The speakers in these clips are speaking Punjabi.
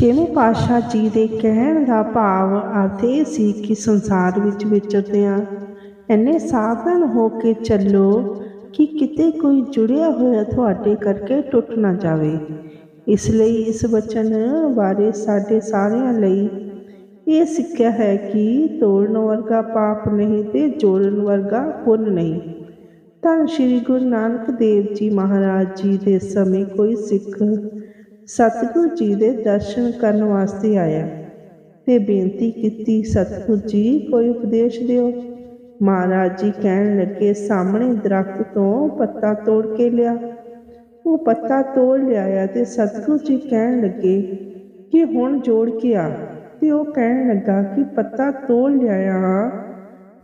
ਛੇਵੇਂ ਪਾਤਸ਼ਾਹ ਜੀ ਦੇ ਕਹਿਣ ਦਾ ਭਾਵ ਅਰਥ ਇਹ ਸੀ ਕਿ ਸੰਸਾਰ ਵਿੱਚ ਵਿਚਰਦਿਆਂ ਇੰਨੇ ਸਾਵਧਾਨ ਹੋ ਕੇ ਚੱਲੋ ਕਿ ਕਿਤੇ ਕੋਈ ਜੁੜਿਆ ਹੋਇਆ ਤੁਹਾਡੇ ਕਰਕੇ ਟੁੱਟ ਨਾ ਜਾਵੇ। ਇਸ ਲਈ ਇਸ ਵਚਨ ਬਾਰੇ ਸਾਡੇ ਸਾਰਿਆਂ ਲਈ ਇਹ ਸਿੱਖਿਆ ਹੈ ਕਿ ਤੋੜਨ ਵਰਗਾ ਪਾਪ ਨਹੀਂ ਤੇ ਜੋੜਨ ਵਰਗਾ ਪੁੰਨ ਨਹੀਂ। ਤਾਂ ਸ੍ਰੀ ਗੁਰੂ ਨਾਨਕ ਦੇਵ ਜੀ ਮਹਾਰਾਜ ਜੀ ਦੇ ਸਮੇਂ ਕੋਈ ਸਿੱਖ ਸਤਿਗੁਰੂ ਜੀ ਦੇ ਦਰਸ਼ਨ ਕਰਨ ਵਾਸਤੇ ਆਇਆ ਤੇ ਬੇਨਤੀ ਕੀਤੀ, ਸਤਿਗੁਰੂ ਜੀ, ਕੋਈ ਉਪਦੇਸ਼ ਦਿਓ? ਮਹਾਰਾਜ ਜੀ ਕਹਿਣ ਲੱਗੇ, ਸਾਹਮਣੇ ਦਰਖਤ ਤੋਂ ਪੱਤਾ ਤੋੜ ਕੇ ਲਿਆ। ਉਹ ਪੱਤਾ ਤੋੜ ਲਿਆਇਆ ਤੇ ਸਤਿਗੁਰੂ ਜੀ ਕਹਿਣ ਲੱਗੇ ਕਿ ਹੁਣ ਜੋੜ ਕੇ ਆ। ਤੇ ਉਹ ਕਹਿਣ ਲੱਗਾ ਕਿ ਪੱਤਾ ਤੋੜ ਲਿਆਇਆ ਹਾਂ,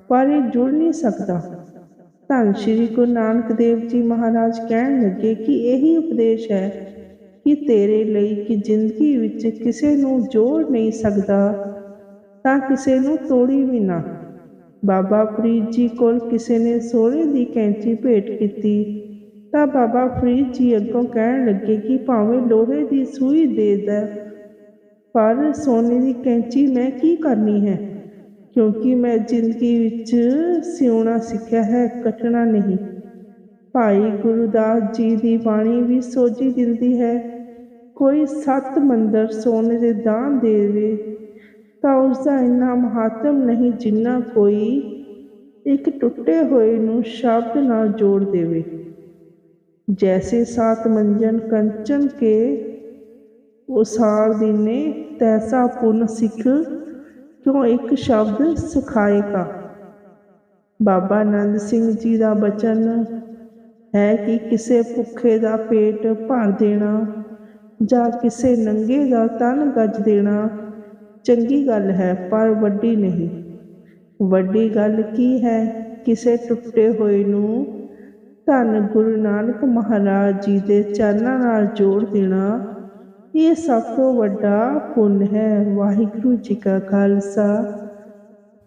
ਪਰ ਇਹ ਜੁੜ ਨਹੀਂ ਸਕਦਾ। ਧੰਨ ਸ਼੍ਰੀ ਗੁਰੂ ਨਾਨਕ ਦੇਵ ਜੀ ਮਹਾਰਾਜ ਕਹਿਣ ਲੱਗੇ ਕਿ ਇਹੀ ਉਪਦੇਸ਼ ਹੈ ਕਿ ਤੇਰੇ ਲਈ ਕਿ ਜ਼ਿੰਦਗੀ ਵਿੱਚ ਕਿਸੇ ਨੂੰ ਜੋੜ ਨਹੀਂ ਸਕਦਾ, ਤਾਂ ਕਿਸੇ ਨੂੰ ਤੋੜੀ ਵੀ ਨਾ। ਬਾਬਾ ਫਰੀਦ ਜੀ ਕੋਲ ਕਿਸੇ ਨੇ ਸੋਨੇ ਦੀ ਕੈਂਚੀ ਭੇਟ ਕੀਤੀ, ਤਾਂ ਬਾਬਾ ਫਰੀਦ ਜੀ ਅੱਗੋਂ ਕਹਿਣ ਲੱਗੇ ਕਿ ਭਾਵੇਂ ਲੋਹੇ ਦੀ ਸੂਈ ਦੇ ਦੇ, ਪਰ ਸੋਨੇ ਦੀ ਕੈਂਚੀ ਮੈਂ ਕੀ ਕਰਨੀ ਹੈ? ਕਿਉਂਕਿ ਮੈਂ ਜ਼ਿੰਦਗੀ ਵਿੱਚ ਸਿਉਣਾ ਸਿੱਖਿਆ ਹੈ, ਕੱਟਣਾ ਨਹੀਂ। ਭਾਈ ਗੁਰਦਾਸ ਜੀ ਦੀ ਬਾਣੀ ਵੀ ਸੋਝੀ ਦਿੰਦੀ ਹੈ ਕੋਈ ਸੱਤ ਮੰਦਰ ਸੋਨੇ ਦੇ ਦਾਨ ਦੇਵੇ, ਤਾਂ ਉਸ ਦਾ ਇੰਨਾ ਮਹੱਤਵ ਨਹੀਂ ਜਿੰਨਾ ਕੋਈ ਇੱਕ ਟੁੱਟੇ ਹੋਏ ਨੂੰ ਸ਼ਬਦ ਨਾਲ ਜੋੜ ਦੇਵੇ। ਜੈਸੇ ਸਾਤ ਮੰਜਨ ਕੰਚਨ ਕੇ ਉਸਾਰ ਦੀਨੇ ਤੈਸਾ ਪੁੰਨ ਸਿੱਖ, ਕਿਉਂ ਇੱਕ ਸ਼ਬਦ ਸਿਖਾਏਗਾ? ਬਾਬਾ ਆਨੰਦ ਸਿੰਘ ਜੀ ਦਾ ਬਚਨ ਹੈ ਕਿ ਕਿਸੇ ਭੁੱਖੇ ਦਾ ਪੇਟ ਭਰ ਦੇਣਾ ਜਾਂ ਕਿਸੇ ਨੰਗੇ ਦਾ ਤਨ ਗੱਜ ਦੇਣਾ ਚੰਗੀ ਗੱਲ ਹੈ, ਪਰ ਵੱਡੀ ਨਹੀਂ। ਵੱਡੀ ਗੱਲ ਕੀ ਹੈ? ਕਿਸੇ ਟੁੱਟੇ ਹੋਏ ਨੂੰ ਧੰਨ ਗੁਰੂ ਨਾਨਕ ਮਹਾਰਾਜ ਜੀ ਦੇ ਚਰਨਾਂ ਨਾਲ ਜੋੜ ਦੇਣਾ, ਇਹ ਸਭ ਤੋਂ ਵੱਡਾ ਪੁੰਨ ਹੈ। ਵਾਹਿਗੁਰੂ ਜੀ ਕਾ ਖਾਲਸਾ।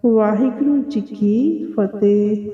ਵਾਹਿਗੁਰੂ ਜੀ ਕੀ ਫਤਿਹ।